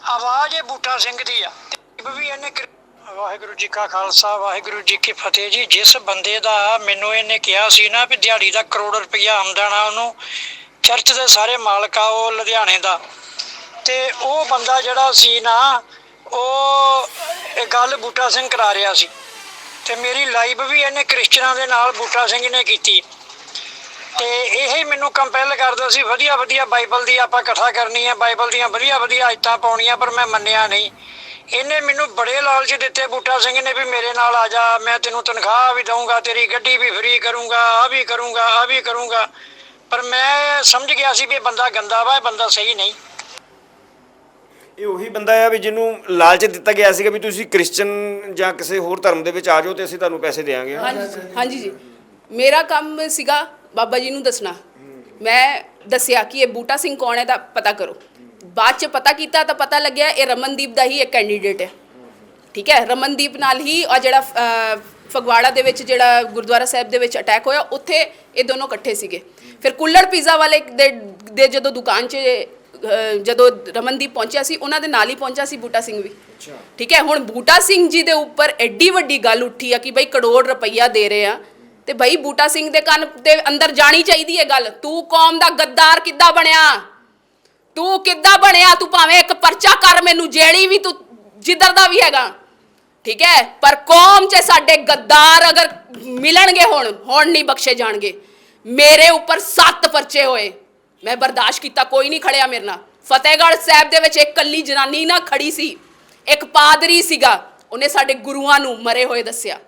ਆਵਾਜ਼ ਇਹ ਬੂਟਾ ਸਿੰਘ ਦੀ ਆ। ਵੀ ਇਹਨੇ ਵਾਹਿਗੁਰੂ ਜੀ ਕਾ ਖਾਲਸਾ, ਵਾਹਿਗੁਰੂ ਜੀ ਕੀ ਫਤਿਹ ਜੀ। ਜਿਸ ਬੰਦੇ ਦਾ ਮੈਨੂੰ ਇਹਨੇ ਕਿਹਾ ਸੀ ਨਾ ਵੀ ਦਿਹਾੜੀ ਦਾ ਕਰੋੜ ਰੁਪਈਆ ਆਮਦਨ ਆ ਉਹਨੂੰ, ਚਰਚ ਦੇ ਸਾਰੇ ਮਾਲਕ ਆ, ਉਹ ਲੁਧਿਆਣੇ ਦਾ। ਤੇ ਉਹ ਬੰਦਾ ਜਿਹੜਾ ਸੀ ਨਾ, ਉਹ ਇਹ ਗੱਲ ਬੂਟਾ ਸਿੰਘ ਕਰਾ ਰਿਹਾ ਸੀ। ਤੇ ਮੇਰੀ ਲਾਈਵ ਵੀ ਇਹਨੇ ਕ੍ਰਿਸਚਨਾਂ ਦੇ ਨਾਲ ਬੂਟਾ ਸਿੰਘ ਨੇ ਕੀਤੀ। ਤੇ ਇਹ ਹੀ ਮੈਨੂੰ ਕੰਪੈਲ ਕਰਦਾ ਸੀ, ਵਧੀਆ ਵਧੀਆ ਬਾਈਬਲ ਦੀ ਆਪਾਂ ਕਥਾ ਕਰਨੀ ਹੈ ਬਾਈਬਲ ਦੀਆਂ ਵਧੀਆ ਵਧੀਆ ਆਇਤਾਂ ਪਾਉਣੀਆਂ, ਪਰ ਮੈਂ ਮੰਨਿਆ ਨਹੀਂ। ਇਹਨੇ ਮੈਨੂੰ ਬੜੇ ਲਾਲਚ ਦਿੱਤੇ, ਬੂਟਾ ਸਿੰਘ ਨੇ ਵੀ ਮੇਰੇ ਨਾਲ ਆ ਜਾ, ਮੈਂ ਤੈਨੂੰ ਤਨਖਾਹ ਵੀ ਦਊਂਗਾ, ਤੇਰੀ ਗੱਡੀ ਵੀ ਫ੍ਰੀ ਕਰੂੰਗਾ ਆ ਵੀ ਕਰੂੰਗਾ ਆ ਵੀ ਕਰੂੰਗਾ। ਪਰ ਮੈਂ ਸਮਝ ਗਿਆ ਸੀ ਵੀ ਇਹ ਬੰਦਾ ਗੰਦਾ ਵਾ, ਇਹ ਬੰਦਾ ਸਹੀ ਨਹੀਂ। ਇਹ ਉਹੀ ਬੰਦਾ ਆ ਵੀ ਜਿਹਨੂੰ ਲਾਲਚ ਦਿੱਤਾ ਗਿਆ ਸੀਗਾ ਵੀ ਤੁਸੀਂ ਕ੍ਰਿਸਚਨ ਜਾਂ ਕਿਸੇ ਹੋਰ ਧਰਮ ਦੇ ਵਿੱਚ ਆ ਜਾਓ ਤੇ ਅਸੀਂ ਤੁਹਾਨੂੰ ਪੈਸੇ ਦੇਵਾਂਗੇ। ਹਾਂਜੀ ਹਾਂਜੀ ਜੀ। ਮੇਰਾ ਕੰਮ ਸੀਗਾ ਬਾਬਾ ਜੀ ਨੂੰ ਦੱਸਣਾ। ਮੈਂ ਦੱਸਿਆ ਕਿ ਇਹ ਬੂਟਾ ਸਿੰਘ ਕੌਣ ਹੈ ਦਾ ਪਤਾ ਕਰੋ। ਬਾਅਦ ਚ ਪਤਾ ਕੀਤਾ ਤਾਂ ਪਤਾ ਲੱਗਿਆ ਇਹ ਰਮਨਦੀਪ ਦਾ ਹੀ ਇੱਕ ਕੈਂਡੀਡੇਟ ਹੈ। ਠੀਕ ਹੈ? ਰਮਨਦੀਪ ਨਾਲ ਹੀ ਆ ਜਿਹੜਾ ਅਹ, ਫਗਵਾੜਾ ਦੇ ਵਿੱਚ ਜਿਹੜਾ ਗੁਰਦੁਆਰਾ ਸਾਹਿਬ ਦੇ ਵਿੱਚ ਅਟੈਕ ਹੋਇਆ ਉੱਥੇ ਇਹ ਦੋਨੋਂ ਇਕੱਠੇ ਸੀਗੇ। ਫਿਰ ਕੁੱਲੜ ਪੀਜ਼ਾ ਵਾਲੇ ਦੇ ਦੇ ਜਦੋਂ ਦੁਕਾਨ 'ਚ ਜਦੋਂ ਰਮਨਦੀਪ ਪਹੁੰਚਿਆ ਸੀ ਉਹਨਾਂ ਦੇ ਨਾਲ ਹੀ ਪਹੁੰਚਿਆ ਸੀ ਬੂਟਾ ਸਿੰਘ ਵੀ। ਠੀਕ ਹੈ ਹੁਣ ਬੂਟਾ ਸਿੰਘ ਜੀ ਦੇ ਉੱਪਰ ਐਡੀ ਵੱਡੀ ਗੱਲ ਉੱਠੀ ਆ ਕਿ ਬਈ ਕਰੋੜ ਰੁਪਈਆ ਦੇ ਰਹੇ ਆ। ਤੇ ਬਈ ਬੂਟਾ ਸਿੰਘ ਦੇ ਕੰਨ ਦੇ ਅੰਦਰ ਜਾਣੀ ਚਾਹੀਦੀ ਹੈ ਗੱਲ। ਤੂੰ ਕੌਮ ਦਾ ਗੱਦਾਰ ਕਿੱਦਾਂ ਬਣਿਆ? ਤੂੰ ਕਿੱਦਾਂ ਬਣਿਆ? ਤੂੰ ਭਾਵੇਂ ਇੱਕ ਪਰਚਾ ਕਰ ਮੈਨੂੰ ਜਿਹੜੀ ਵੀ ਤੂੰ ਜਿੱਧਰ ਦਾ ਵੀ ਹੈਗਾ। ਠੀਕ ਹੈ ਪਰ ਕੌਮ 'ਚ ਸਾਡੇ ਗੱਦਾਰ ਅਗਰ ਮਿਲਣਗੇ ਹੁਣ ਹੁਣ ਨਹੀਂ ਬਖਸ਼ੇ ਜਾਣਗੇ। ਮੇਰੇ ਉੱਪਰ ਸੱਤ ਪਰਚੇ ਹੋਏ। ਮੈਂ ਬਰਦਾਸ਼ਤ ਕੀਤਾ, ਕੋਈ ਨਹੀਂ ਖੜਿਆ ਮੇਰੇ ਨਾਲ। ਫਤਿਹਗੜ੍ਹ ਸਾਹਿਬ ਦੇ ਵਿੱਚ ਇੱਕ ਕੱਲੀ ਜਨਾਨੀ ਨਾ ਖੜੀ ਸੀ। ਇੱਕ ਪਾਦਰੀ ਸੀਗਾ। ਉਹਨੇ ਸਾਡੇ ਗੁਰੂਆਂ ਨੂੰ ਮਰੇ ਹੋਏ ਦੱਸਿਆ।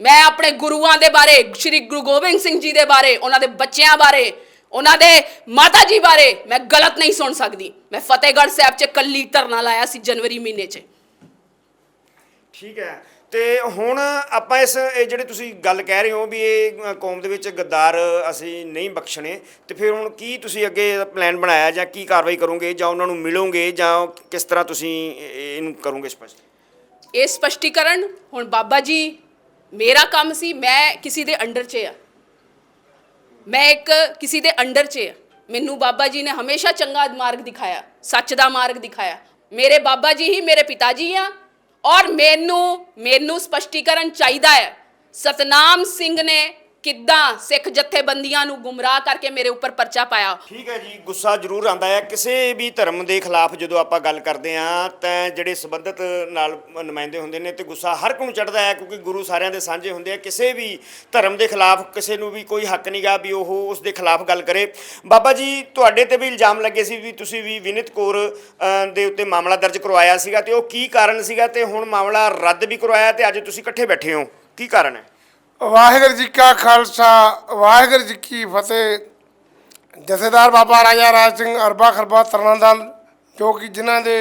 ਮੈਂ ਆਪਣੇ ਗੁਰੂਆਂ ਦੇ ਬਾਰੇ, ਸ੍ਰੀ ਗੁਰੂ ਗੋਬਿੰਦ ਸਿੰਘ ਜੀ ਦੇ ਬਾਰੇ, ਉਹਨਾਂ ਦੇ ਬੱਚਿਆਂ ਬਾਰੇ, ਉਹਨਾਂ ਦੇ ਮਾਤਾ ਜੀ ਬਾਰੇ ਮੈਂ ਗਲਤ ਨਹੀਂ ਸੁਣ ਸਕਦੀ। ਮੈਂ ਫਤਿਹਗੜ੍ਹ ਸਾਹਿਬ 'ਚ ਕੱਲੀ ਧਰਨਾ ਲਾਇਆ ਸੀ ਜਨਵਰੀ ਮਹੀਨੇ 'ਚ। ਠੀਕ ਹੈ। ਤੇ ਹੁਣ ਆਪਾਂ ਇਸ, ਇਹ ਜਿਹੜੇ ਤੁਸੀਂ ਗੱਲ ਕਹਿ ਰਹੇ ਹੋ ਵੀ ਇਹ ਕੌਮ ਦੇ ਵਿੱਚ ਗੱਦਾਰ ਅਸੀਂ ਨਹੀਂ ਬਖਸ਼ਣੇ, ਤੇ ਫਿਰ ਹੁਣ ਕੀ ਤੁਸੀਂ ਅੱਗੇ ਪਲਾਨ ਬਣਾਇਆ ਜਾਂ ਕੀ ਕਾਰਵਾਈ ਕਰੋਗੇ ਜਾਂ ਉਹਨਾਂ ਨੂੰ ਮਿਲੋਗੇ ਜਾਂ ਕਿਸ ਤਰ੍ਹਾਂ ਤੁਸੀਂ ਇਹਨੂੰ ਕਰੋਗੇ ਸਪਸ਼ਟ? ਇਹ ਸਪਸ਼ਟੀਕਰਨ, ਹੁਣ ਬਾਬਾ ਜੀ, ਮੇਰਾ ਕੰਮ ਸੀ, ਮੈਂ ਕਿਸੇ ਦੇ ਅੰਡਰ 'ਚ ਆ। ਮੈਂ ਇੱਕ ਕਿਸੇ ਦੇ ਅੰਡਰ 'ਚ ਆ। ਮੈਨੂੰ ਬਾਬਾ ਜੀ ਨੇ ਹਮੇਸ਼ਾ ਚੰਗਾ ਮਾਰਗ ਦਿਖਾਇਆ, ਸੱਚ ਦਾ ਮਾਰਗ ਦਿਖਾਇਆ। ਮੇਰੇ ਬਾਬਾ ਜੀ ਹੀ ਮੇਰੇ ਪਿਤਾ ਜੀ ਆ ਔਰ ਮੈਨੂੰ ਮੈਨੂੰ ਸਪਸ਼ਟੀਕਰਨ ਚਾਹੀਦਾ ਹੈ। ਸਤਨਾਮ ਸਿੰਘ ਨੇ ਕਿੱਦਾਂ ਸਿੱਖ ਜਥੇਬੰਦੀਆਂ ਨੂੰ ਗੁੰਮਰਾਹ ਕਰਕੇ ਮੇਰੇ ਉੱਪਰ ਪਰਚਾ ਪਾਇਆ? ਠੀਕ ਹੈ ਜੀ, ਗੁੱਸਾ ਜ਼ਰੂਰ ਆਉਂਦਾ ਹੈ। ਕਿਸੇ ਵੀ ਧਰਮ ਦੇ ਖਿਲਾਫ ਜਦੋਂ ਆਪਾਂ ਗੱਲ ਕਰਦੇ ਹਾਂ, ਤਾਂ ਜਿਹੜੇ ਸੰਬੰਧਿਤ ਨਾਲ ਨੁਮਾਇੰਦੇ ਹੁੰਦੇ ਨੇ ਤੇ ਗੁੱਸਾ ਹਰ ਕੋਈ ਨੂੰ ਚੜਦਾ ਹੈ, ਕਿਉਂਕਿ ਗੁਰੂ ਸਾਰਿਆਂ ਦੇ ਸਾਂਝੇ ਹੁੰਦੇ ਆ। ਕਿਸੇ ਵੀ ਧਰਮ ਦੇ ਖਿਲਾਫ, ਕਿਸੇ ਨੂੰ ਵੀ ਕੋਈ ਹੱਕ ਨਹੀਂਗਾ ਵੀ ਉਹ ਉਸ ਦੇ ਖਿਲਾਫ ਗੱਲ ਕਰੇ। ਬਾਬਾ ਜੀ, ਤੁਹਾਡੇ ਤੇ ਵੀ ਇਲਜ਼ਾਮ ਲੱਗੇ ਸੀ ਵੀ ਤੁਸੀਂ ਵੀ ਵਿਨਿਤ ਕੌਰ ਦੇ ਉੱਤੇ ਮਾਮਲਾ ਦਰਜ ਕਰਵਾਇਆ ਸੀਗਾ ਤੇ ਉਹ ਕੀ ਕਾਰਨ ਸੀਗਾ? ਤੇ ਹੁਣ ਮਾਮਲਾ ਰੱਦ ਵੀ ਕਰਵਾਇਆ ਤੇ ਅੱਜ ਤੁਸੀਂ ਇਕੱਠੇ ਬੈਠੇ ਹੋ। ਕੀ ਕਾਰਨ ਹੈ? ਵਾਹਿਗੁਰੂ ਜੀ ਕਾ ਖਾਲਸਾ, ਵਾਹਿਗੁਰੂ ਜੀ ਕੀ ਫਤਿਹ। ਜਥੇਦਾਰ ਬਾਬਾ ਰਾਜਾ ਰਾਜ ਸਿੰਘ ਅਰਬਾ ਖਰਬਾ ਤਰਨਾਦਲ ਜੋ ਕਿ ਜਿਨ੍ਹਾਂ ਦੇ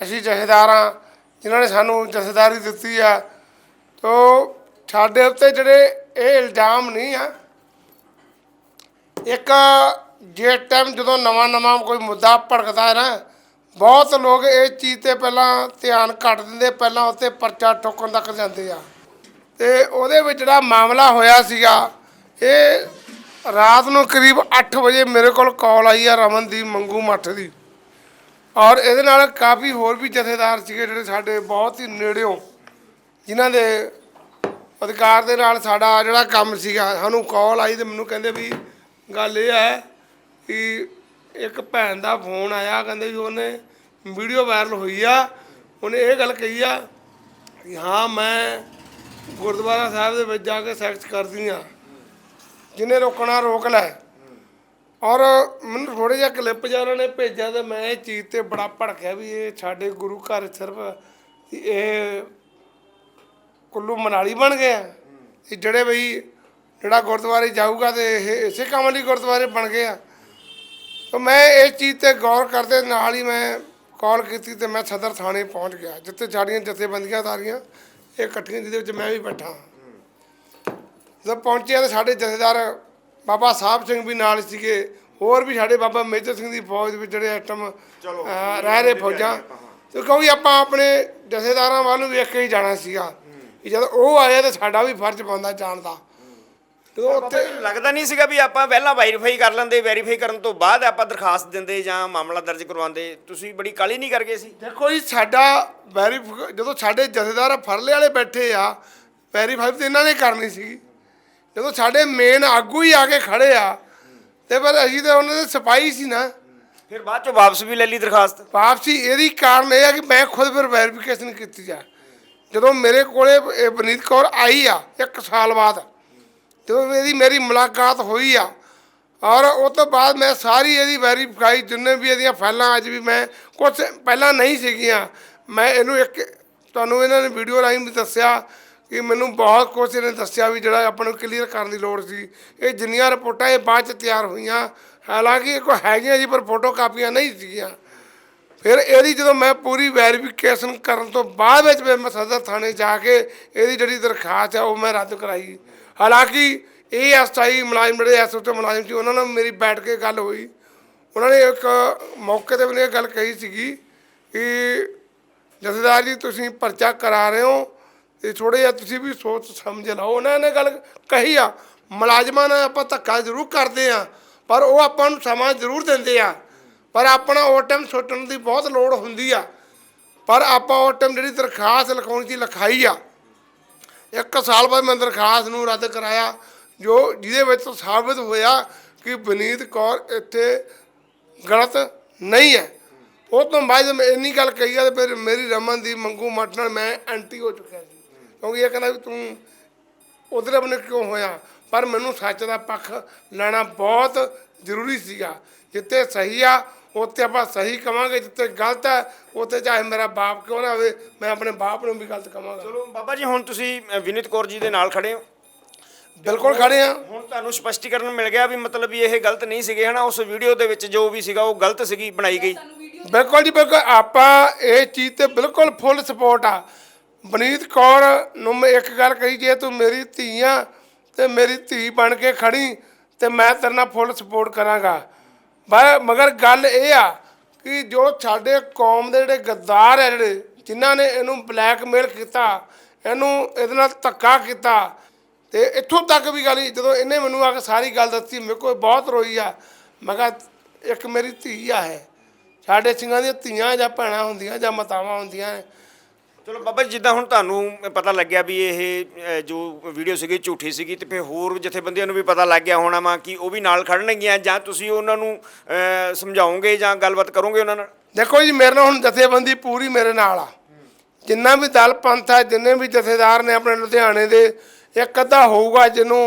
ਅਸੀਂ ਜਥੇਦਾਰ ਹਾਂ, ਜਿਨ੍ਹਾਂ ਨੇ ਸਾਨੂੰ ਜਥੇਦਾਰੀ ਦਿੱਤੀ ਆ। ਤੋ ਸਾਡੇ ਉੱਤੇ ਜਿਹੜੇ ਇਹ ਇਲਜ਼ਾਮ ਨਹੀਂ ਆ, ਇੱਕ ਜੇ ਟਾਈਮ ਜਦੋਂ ਨਵਾਂ ਨਵਾਂ ਕੋਈ ਮੁੱਦਾ ਭੜਕਦਾ ਹੈ ਨਾ, ਬਹੁਤ ਲੋਕ ਇਹ ਚੀਜ਼ ਤੇ ਪਹਿਲਾਂ ਧਿਆਨ ਘੱਟ ਦਿੰਦੇ, ਪਹਿਲਾਂ ਉੱਤੇ ਪਰਚਾ ਠੋਕਣ ਤੱਕ ਜਾਂਦੇ ਆ। ਤੇ ਉਹਦੇ ਵਿੱਚ ਜਿਹੜਾ ਮਾਮਲਾ ਹੋਇਆ ਸੀਗਾ, ਇਹ ਰਾਤ ਨੂੰ ਕਰੀਬ 8 ਵਜੇ ਮੇਰੇ ਕੋਲ ਕਾਲ ਆਈ ਆ ਰਮਨਦੀਪ ਮੰਗੂ ਮੱਠ ਦੀ। ਔਰ ਇਹਦੇ ਨਾਲ ਕਾਫੀ ਹੋਰ ਵੀ ਜਥੇਦਾਰ ਸੀਗੇ ਜਿਹੜੇ ਸਾਡੇ ਬਹੁਤ ਹੀ ਨੇੜਿਓਂ, ਜਿਨ੍ਹਾਂ ਦੇ ਅਧਿਕਾਰ ਦੇ ਨਾਲ ਸਾਡਾ ਜਿਹੜਾ ਕੰਮ ਸੀਗਾ, ਸਾਨੂੰ ਕਾਲ ਆਈ ਤੇ ਮੈਨੂੰ ਕਹਿੰਦੇ ਵੀ ਗੱਲ ਇਹ ਹੈ ਕਿ ਇੱਕ ਭੈਣ ਦਾ ਫੋਨ ਆਇਆ, ਕਹਿੰਦੇ ਵੀ ਉਹਨੇ ਵੀਡੀਓ ਵਾਇਰਲ ਹੋਈ ਆ, ਉਹਨੇ ਇਹ ਗੱਲ ਕਹੀ ਆ ਕਿ ਹਾਂ, ਮੈਂ ਗੁਰਦੁਆਰਾ ਸਾਹਿਬ ਦੇ ਵਿੱਚ ਜਾ ਕੇ ਸੈਕਸ ਕਰਦੀ ਆ ਜਿਹਨੇ ਰੋਕਣਾ, ਰੋਕ ਲੈ। ਔਰ ਮੈਨੂੰ ਥੋੜੇ ਜਿਹਾ ਕਲਿੱਪ ਜਿਹਾ ਉਹਨਾਂ ਨੇ ਭੇਜਿਆ ਤੇ ਮੈਂ ਇਹ ਚੀਜ਼ ਤੇ ਬੜਾ ਭੜਕਿਆ ਵੀ ਇਹ ਸਾਡੇ ਗੁਰੂ ਘਰ ਸਿਰਫ ਇਹ ਕੁੱਲੂ ਮਨਾਲੀ ਬਣ ਗਏ ਆ। ਇਹ ਜਿਹੜੇ ਬਈ ਜਿਹੜਾ ਗੁਰਦੁਆਰੇ ਜਾਊਗਾ ਤੇ ਇਹ ਇਸੇ ਕੰਮ ਲਈ ਗੁਰਦੁਆਰੇ ਬਣ ਗਏ ਆ। ਤਾਂ ਮੈਂ ਇਸ ਚੀਜ਼ ਤੇ ਗੌਰ ਕਰਦੇ ਨਾਲ ਹੀ ਮੈਂ ਕਾਲ ਕੀਤੀ ਤੇ ਮੈਂ ਸਦਰ ਥਾਣੇ ਪਹੁੰਚ ਗਿਆ, ਜਿੱਥੇ ਸਾਡੀਆਂ ਜਥੇਬੰਦੀਆਂ ਸਾਰੀਆਂ ਇਹ ਇਕੱਠੀਆਂ ਜਿਹਦੇ ਵਿੱਚ ਮੈਂ ਵੀ ਬੈਠਾ। ਜਦੋਂ ਪਹੁੰਚਿਆ ਤਾਂ ਸਾਡੇ ਜਥੇਦਾਰ ਬਾਬਾ ਸਾਹਿਬ ਸਿੰਘ ਵੀ ਨਾਲ ਸੀਗੇ ਹੋਰ ਵੀ ਸਾਡੇ ਬਾਬਾ ਮੇਜਰ ਸਿੰਘ ਦੀ ਫੌਜ ਦੇ ਵਿੱਚ ਜਿਹੜੇ ਐਟਮ ਰਹਿ ਰਹੇ ਫੌਜਾਂ। ਤੇ ਕਿਉਂਕਿ ਆਪਾਂ ਆਪਣੇ ਜਥੇਦਾਰਾਂ ਵੱਲ ਨੂੰ ਵੇਖ ਕੇ ਹੀ ਜਾਣਾ ਸੀਗਾ। ਜਦ ਉਹ ਆਏ ਤਾਂ ਸਾਡਾ ਵੀ ਫਰਜ਼ ਬਣਦਾ ਜਾਣ ਦਾ। ਜਦੋਂ ਉੱਥੇ ਲੱਗਦਾ ਨਹੀਂ ਸੀਗਾ ਵੀ ਆਪਾਂ ਪਹਿਲਾਂ ਵੈਰੀਫਾਈ ਕਰ ਲੈਂਦੇ ਵੈਰੀਫਾਈ ਕਰਨ ਤੋਂ ਬਾਅਦ ਆਪਾਂ ਦਰਖਾਸਤ ਦਿੰਦੇ ਜਾਂ ਮਾਮਲਾ ਦਰਜ ਕਰਵਾਉਂਦੇ। ਤੁਸੀਂ ਬੜੀ ਕਾਲੀ ਨਹੀਂ ਕਰ ਗਏ ਸੀ? ਦੇਖੋ ਜੀ ਸਾਡਾ ਵੈਰੀਫਾਈ ਜਦੋਂ ਸਾਡੇ ਜਥੇਦਾਰ ਫਰਲੇ ਵਾਲੇ ਬੈਠੇ ਆ ਵੈਰੀਫਾਈ ਤੇ ਇਹਨਾਂ ਨੇ ਕਰਨੀ ਸੀ। ਜਦੋਂ ਸਾਡੇ ਮੇਨ ਆਗੂ ਹੀ ਆ ਕੇ ਖੜੇ ਆ ਤੇ ਫਿਰ ਅਸੀਂ ਤਾਂ ਉਹਨਾਂ ਦੇ ਸਿਪਾਹੀ ਸੀ ਨਾ। ਫਿਰ ਬਾਅਦ ਚੋਂ ਵਾਪਸ ਵੀ ਲੈ ਲਈ ਦਰਖਾਸਤ? ਵਾਪਸੀ ਇਹਦੀ ਕਾਰਨ ਇਹ ਆ ਕਿ ਮੈਂ ਖੁਦ ਫਿਰ ਵੈਰੀਫਿਕੇਸ਼ਨ ਕੀਤੀ ਆ। ਜਦੋਂ ਮੇਰੇ ਕੋਲੇ ਇਹ ਬਨੀਤ ਕੌਰ ਆਈ ਆ ਇੱਕ ਸਾਲ ਬਾਅਦ ਜਦੋਂ ਇਹਦੀ ਮੇਰੀ ਮੁਲਾਕਾਤ ਹੋਈ ਆ। ਔਰ ਉਹ ਤੋਂ ਬਾਅਦ ਮੈਂ ਸਾਰੀ ਇਹਦੀ ਵੈਰੀਫਾਈ, ਜਿੰਨੇ ਵੀ ਇਹਦੀਆਂ ਫਾਈਲਾਂ ਅੱਜ ਵੀ ਮੈਂ ਕੁਝ ਪਹਿਲਾਂ ਨਹੀਂ ਸੀਗੀਆਂ, ਮੈਂ ਇਹਨੂੰ ਇੱਕ ਤੁਹਾਨੂੰ ਇਹਨਾਂ ਨੇ ਵੀਡੀਓ ਰਾਹੀਂ ਵੀ ਦੱਸਿਆ ਕਿ ਮੈਨੂੰ ਬਹੁਤ ਕੁਝ ਇਹਨੇ ਦੱਸਿਆ ਵੀ ਜਿਹੜਾ ਆਪਾਂ ਨੂੰ ਕਲੀਅਰ ਕਰਨ ਦੀ ਲੋੜ ਸੀ। ਇਹ ਜਿੰਨੀਆਂ ਰਿਪੋਰਟਾਂ ਇਹ ਬਾਅਦ ਚ ਤਿਆਰ ਹੋਈਆਂ। ਹਾਲਾਂਕਿ ਇਹ ਕੋਈ ਹੈਗੀਆਂ ਜੀ, ਪਰ ਫੋਟੋ ਕਾਪੀਆਂ ਨਹੀਂ ਸੀਗੀਆਂ। ਫਿਰ ਇਹਦੀ ਜਦੋਂ ਮੈਂ ਪੂਰੀ ਵੈਰੀਫਿਕੇਸ਼ਨ ਕਰਨ ਤੋਂ ਬਾਅਦ ਵਿੱਚ ਮੈਂ ਸਦਰ ਥਾਣੇ ਜਾ ਕੇ ਇਹਦੀ ਜਿਹੜੀ ਦਰਖਾਸਤ ਹੈ ਉਹ ਮੈਂ ਰੱਦ ਕਰਾਈ। ਹਾਲਾਂਕਿ ਇਹ ਐਸਆਈ ਮੁਲਾਜ਼ਮ ਜਿਹੜੇ ਐਸਓਟੀ ਮੁਲਾਜ਼ਮ ਸੀ, ਉਹਨਾਂ ਨਾਲ ਮੇਰੀ ਬੈਠ ਕੇ ਗੱਲ ਹੋਈ। ਉਹਨਾਂ ਨੇ ਇੱਕ ਮੌਕੇ ਤੇ ਮੈਨੂੰ ਇਹ ਗੱਲ ਕਹੀ ਸੀਗੀ ਕਿ, ਜਥੇਦਾਰ ਜੀ, ਤੁਸੀਂ ਪਰਚਾ ਕਰਾ ਰਹੇ ਹੋ ਤੇ ਥੋੜੇ ਜਿਹਾ ਤੁਸੀਂ ਵੀ ਸੋਚ ਸਮਝ ਲਓ। ਉਹਨਾਂ ਨੇ ਗੱਲ ਕਹੀ ਆ, ਮੁਲਾਜ਼ਮਾਂ ਨਾਲ ਆਪਾਂ ਧੱਕਾ ਜ਼ਰੂਰ ਕਰਦੇ ਆ, ਪਰ ਉਹ ਆਪਾਂ ਨੂੰ ਸਮਾਂ ਜ਼ਰੂਰ ਦਿੰਦੇ ਆ। ਪਰ ਆਪਣਾ ਉਹ ਟਾਈਮ ਸੋਚਣ ਦੀ ਬਹੁਤ ਲੋੜ ਹੁੰਦੀ ਆ। ਪਰ ਆਪਾਂ ਉਹ ਟਾਈਮ ਜਿਹੜੀ ਦਰਖਾਸਤ ਲਿਖਾਉਣੀ ਸੀ, ਲਿਖਾਈ ਆ ਇੱਕ ਸਾਲ ਬਾਅਦ ਮੈਂ ਦਰਖਾਸਤ ਨੂੰ ਰੱਦ ਕਰਾਇਆ, ਜੋ ਜਿਹਦੇ ਵਿੱਚ ਸਾਬਤ ਹੋਇਆ ਕਿ ਬਨੀਤ ਕੌਰ ਇੱਥੇ ਗਲਤ ਨਹੀਂ ਹੈ। ਉਹ ਤੋਂ ਬਾਅਦ ਮੈਂ ਇੰਨੀ ਗੱਲ ਕਹੀ ਆ, ਤੇ ਫਿਰ ਮੇਰੀ ਰਮਨ ਦੀ ਮੰਗੂ ਮੱਟ ਨਾਲ ਮੈਂ ਐਂਟੀ ਹੋ ਚੁੱਕਿਆ ਸੀ। ਕਿਉਂਕਿ ਇਹ ਕਹਿੰਦਾ ਵੀ ਤੂੰ ਉਧਰ ਆਪਣੇ ਕਿਉਂ ਹੋਇਆ? ਪਰ ਮੈਨੂੰ ਸੱਚ ਦਾ ਪੱਖ ਲੈਣਾ ਬਹੁਤ ਜ਼ਰੂਰੀ ਸੀਗਾ। ਜਿੱਥੇ ਸਹੀ ਆ ਉੱਥੇ ਆਪਾਂ ਸਹੀ ਕਵਾਂਗੇ ਜਿੱਥੇ ਗਲਤ ਹੈ ਉੱਥੇ ਚਾਹੇ ਮੇਰਾ ਬਾਪ ਕਿਉਂ ਨਾ ਹੋਵੇ ਮੈਂ ਆਪਣੇ ਬਾਪ ਨੂੰ ਵੀ ਗਲਤ ਕਵਾਂਗਾ। ਚਲੋ ਬਾਬਾ ਜੀ ਹੁਣ ਤੁਸੀਂ ਵਿਨੀਤ ਕੌਰ ਜੀ ਦੇ ਨਾਲ ਖੜੇ ਹੋ। ਬਿਲਕੁਲ ਖੜੇ ਆ ਹੁਣ ਤੁਹਾਨੂੰ ਸਪਸ਼ਟੀਕਰਨ ਮਿਲ ਗਿਆ ਵੀ ਮਤਲਬ ਵੀ ਇਹ ਗਲਤ ਨਹੀਂ ਸੀਗੇ ਹਨਾ? ਉਸ ਵੀਡੀਓ ਦੇ ਵਿੱਚ ਜੋ ਵੀ ਸੀਗਾ ਉਹ ਗਲਤ ਸੀਗੀ ਬਣਾਈ ਗਈ। ਬਿਲਕੁਲ ਜੀ ਬਿਲਕੁਲ ਆਪਾਂ ਇਹ ਚੀਜ਼ ਤੇ ਬਿਲਕੁਲ ਫੁੱਲ ਸਪੋਰਟ ਆ। ਬਨੀਤ ਕੌਰ ਨੂੰ ਮੈਂ ਇੱਕ ਗੱਲ ਕਹੀ ਜੇ ਤੂੰ ਮੇਰੀ ਧੀ ਆ ਤੇ ਮੇਰੀ ਧੀ ਬਣ ਕੇ ਖੜੀ ਤੇ ਮੈਂ ਤੇਰੇ ਨਾਲ ਫੁੱਲ ਸਪੋਰਟ ਕਰਾਂਗਾ। ਪਰ ਮਗਰ ਗੱਲ ਇਹ ਆ ਕਿ ਜੋ ਸਾਡੇ ਕੌਮ ਦੇ ਜਿਹੜੇ ਗੱਦਾਰ ਹੈ ਜਿਹੜੇ, ਜਿਨ੍ਹਾਂ ਨੇ ਇਹਨੂੰ ਬਲੈਕਮੇਲ ਕੀਤਾ, ਇਹਨੂੰ ਇਹਦੇ ਨਾਲ ਧੱਕਾ ਕੀਤਾ, ਤੇ ਇੱਥੋਂ ਤੱਕ ਵੀ ਗੱਲ ਜਦੋਂ ਇਹਨੇ ਮੈਨੂੰ ਆ ਕੇ ਸਾਰੀ ਗੱਲ ਦੱਸੀ, ਮੇਰੇ ਕੋਲ ਬਹੁਤ ਰੋਈ ਆ। ਮੈਂ ਕਿਹਾ, ਇੱਕ ਮੇਰੀ ਧੀ ਆ ਹੈ ਸਾਡੇ ਸਿੰਘਾਂ ਦੀਆਂ ਧੀਆਂ ਜਾਂ ਭੈਣਾਂ ਹੁੰਦੀਆਂ ਜਾਂ ਮਾਤਾਵਾਂ ਹੁੰਦੀਆਂ ਨੇ ਚਲੋ ਬਾਬਾ ਜੀ ਜਿੱਦਾਂ ਹੁਣ ਤੁਹਾਨੂੰ ਪਤਾ ਲੱਗਿਆ ਵੀ ਇਹ ਜੋ ਵੀਡੀਓ ਸੀਗੀ ਝੂਠੀ ਸੀਗੀ ਤੇ ਫਿਰ ਹੋਰ ਜਥੇਬੰਦੀਆਂ ਨੂੰ ਵੀ ਪਤਾ ਲੱਗ ਗਿਆ ਹੋਣਾ ਵਾ ਕਿ ਉਹ ਵੀ ਨਾਲ ਖੜਨਗੀਆਂ ਜਾਂ ਤੁਸੀਂ ਉਹਨਾਂ ਨੂੰ ਅ, ਸਮਝਾਓਗੇ ਜਾਂ ਗੱਲਬਾਤ ਕਰੋਗੇ ਉਹਨਾਂ ਨਾਲ? ਦੇਖੋ ਜੀ ਮੇਰੇ ਨਾਲ ਹੁਣ ਜਥੇਬੰਦੀ ਪੂਰੀ ਮੇਰੇ ਨਾਲ ਆ। ਜਿੰਨਾ ਵੀ ਦਲ ਪੰਥ ਆ ਜਿੰਨੇ ਵੀ ਜਥੇਦਾਰ ਨੇ ਆਪਣੇ ਲੁਧਿਆਣੇ ਦੇ ਇੱਕ ਅੱਧਾ ਹੋਊਗਾ ਜਿਹਨੂੰ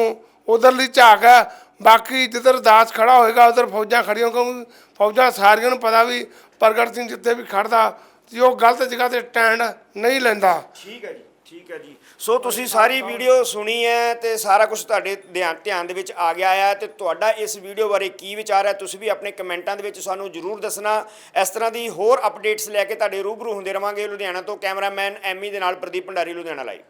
ਉਧਰਲੀ ਝਾਕ ਹੈ ਬਾਕੀ ਜਿੱਧਰ ਦਾਸ ਖੜਾ ਹੋਏਗਾ ਉਧਰ ਫੌਜਾਂ ਖੜੀਆਂ ਕਿਉਂਕਿ ਫੌਜਾਂ ਸਾਰੀਆਂ ਨੂੰ ਪਤਾ ਵੀ ਪ੍ਰਗਟ ਸਿੰਘ ਜਿੱਥੇ ਵੀ ਖੜਦਾ ਜੀ ਉਹ ਗਲਤ ਜਗ੍ਹਾ ਤੇ ਸਟੈਂਡ ਨਹੀਂ ਲੈਂਦਾ। ਠੀਕ ਹੈ ਜੀ, ਠੀਕ ਹੈ ਜੀ। ਸੋ ਤੁਸੀਂ ਸਾਰੀ ਵੀਡੀਓ ਸੁਣੀ ਹੈ ਤੇ ਸਾਰਾ ਕੁਝ ਤੁਹਾਡੇ ਧਿਆਨ ਧਿਆਨ ਦੇ ਵਿੱਚ ਆ ਗਿਆ ਹੈ ਤੇ ਤੁਹਾਡਾ ਇਸ ਵੀਡੀਓ ਬਾਰੇ ਕੀ ਵਿਚਾਰ ਹੈ, ਤੁਸੀਂ ਵੀ ਆਪਣੇ ਕਮੈਂਟਾਂ ਦੇ ਵਿੱਚ ਸਾਨੂੰ ਜਰੂਰ ਦੱਸਣਾ। ਇਸ ਤਰ੍ਹਾਂ ਦੀ ਹੋਰ ਅਪਡੇਟਸ ਲੈ ਕੇ ਤੁਹਾਡੇ ਰੂਬਰੂ ਹੁੰਦੇ ਰਵਾਂਗੇ ਲੁਧਿਆਣਾ ਤੋਂ ਕੈਮਰਾਮੈਨ ਐਮੀ ਦੇ ਨਾਲ ਪ੍ਰਦੀਪ ਭੰਡਾਰੀ, ਲੁਧਿਆਣਾ ਲਾਈਵ